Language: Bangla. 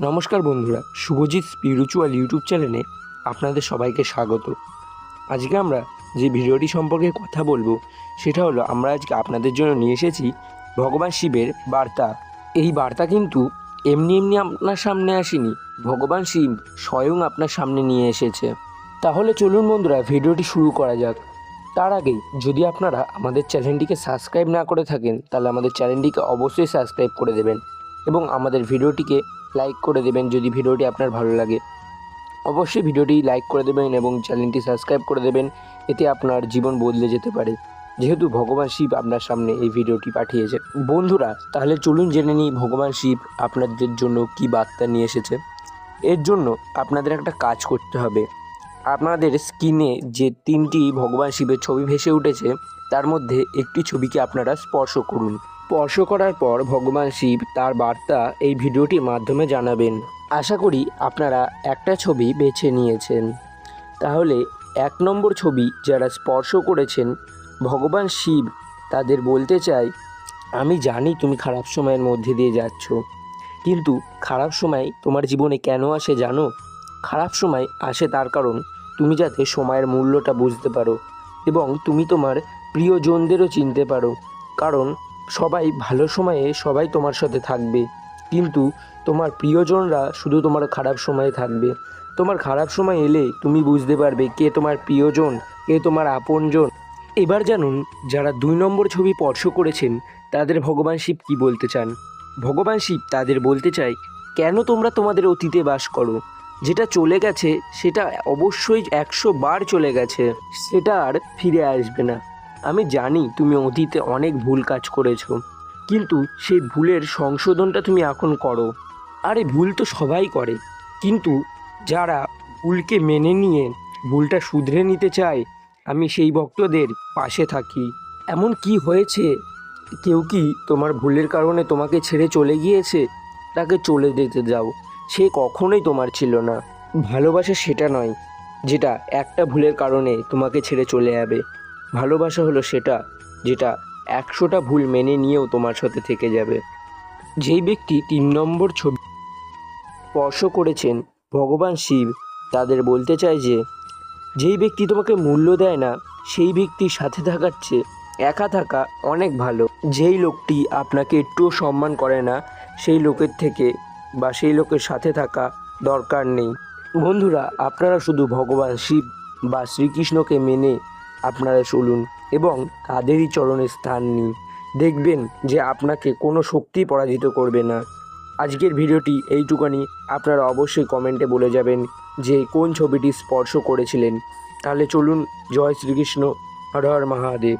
নমস্কার বন্ধুরা, শুভজিৎ স্পিরিচুয়াল ইউটিউব চ্যানেলে আপনাদের সবাইকে স্বাগত। আজকে আমরা যে ভিডিওটি সম্পর্কে কথা বলব, সেটা হলো আমরা আজকে আপনাদের জন্য নিয়ে এসেছি ভগবান শিবের বার্তা। এই বার্তা কিন্তু এমনি এমনি আপনার সামনে আসেনি, ভগবান শিব স্বয়ং আপনার সামনে নিয়ে এসেছে। তাহলে চলুন বন্ধুরা, ভিডিওটি শুরু করা যাক। তার আগেই যদি আপনারা আমাদের চ্যানেলটিকে সাবস্ক্রাইব না করে থাকেন, তাহলে আমাদের চ্যানেলটিকে অবশ্যই সাবস্ক্রাইব করে দেবেন। এবং আমাদের ভিডিওটিকে লাইক করে দেবেন যদি ভিডিওটি আপনার ভালো লাগে। অবশ্যই ভিডিওটি লাইক করে দেবেন এবং চ্যানেলটি সাবস্ক্রাইব করে দেবেন, এতে আপনার জীবন বদলে যেতে পারে। যেহেতু ভগবান শিব আপনার সামনে এই ভিডিওটি পাঠিয়েছে বন্ধুরা, তাহলে চলুন জেনে নিই ভগবান শিব আপনাদের জন্য কি বার্তা নিয়ে এসেছে। এর জন্য আপনাদের একটা কাজ করতে হবে। আপনাদের স্ক্রিনে যে তিনটি ভগবান শিবের ছবি ভেসে উঠেছে, তার মধ্যে একটি ছবিকে আপনারা স্পর্শ করুন। স্পর্শ করার পর ভগবান শিব তার বার্তা এই ভিডিওটির মাধ্যমে জানাবেন। আশা করি আপনারা একটা ছবি বেছে নিয়েছেন। তাহলে এক নম্বর ছবি যারা স্পর্শ করেছেন, ভগবান শিব তাদের বলতে চাই, আমি জানি তুমি খারাপ সময়ের মধ্যে দিয়ে যাচ্ছ, কিন্তু খারাপ সময় তোমার জীবনে কেন আসে জানো? খারাপ সময় আসে তার কারণ তুমি যাতে সময়ের মূল্যটা বুঝতে পারো এবং তুমি তোমার প্রিয়জনদেরও চিনতে পারো। কারণ সবাই ভালো সময়ে সবাই তোমার সাথে থাকবে। কিন্তু তোমার প্রিয়জনরা শুধু তোমার খারাপ সময়ে থাকবে। তোমার খারাপ সময় এলে তুমি বুঝতে পারবে কে তোমার প্রিয়জন, কে তোমার আপনজন। এবার জানুন, যারা দুই নম্বর ছবি স্পর্শ করেছেন, তাদের ভগবান শিব কি বলতে চান? ভগবান শিব তাদের বলতে চায়, কেন তোমরা তোমাদের অতীতে বাস করো? যেটা চলে গেছে, সেটা অবশ্যই একশো বার চলে গেছে। সেটা আর ফিরে আসবে না। আমি জানি তুমি অতীতে অনেক ভুল কাজ করেছ, কিন্তু সেই ভুলের সংশোধনটা তুমি এখন করো। আরে ভুল তো সবাই করে, কিন্তু যারা ভুলকে মেনে নিয়ে ভুলটা শুধরে নিতে চায়, আমি সেই ভক্তদের পাশে থাকি। এমন কি হয়েছে? কেউ কি তোমার ভুলের কারণে তোমাকে ছেড়ে চলে গিয়েছে? তাকে চলে যেতে যাও সে কখনোই তোমার ছিল না। ভালোবাসা সেটা নয়, যেটা একটা ভুলের কারণে তোমাকে ছেড়ে চলে যাবে। ভালোবাসা হলো সেটা যেটা একশোটা ভুল মেনে নিয়েও তোমার সাথে থেকে যাবে। যেই ব্যক্তি তিন নম্বর ছবি স্পর্শ করেছেন, ভগবান শিব তাদের বলতে চায় যে, যেই ব্যক্তি তোমাকে মূল্য দেয় না, সেই ব্যক্তির সাথে থাকার চেয়ে একা থাকা অনেক ভালো। যেই লোকটি আপনাকে একটুও সম্মান করে না, সেই লোকের থেকে বা সেই লোকের সাথে থাকা দরকার নেই। বন্ধুরা, আপনারা শুধু ভগবান শিব বা শ্রীকৃষ্ণকে মেনে আপনারা চলুন এবং কাদেরই চরণে স্থান নিন। দেখবেন যে আপনাকে কোনো শক্তি পরাজিত করবে না। আজকের ভিডিওটি এইটুকানি। আপনারা অবশ্যই কমেন্টে বলে যাবেন যে কোন ছবিটি স্পর্শ করেছিলেন। তাহলে চলুন, জয় শ্রীকৃষ্ণ, হর হর মহাদেব।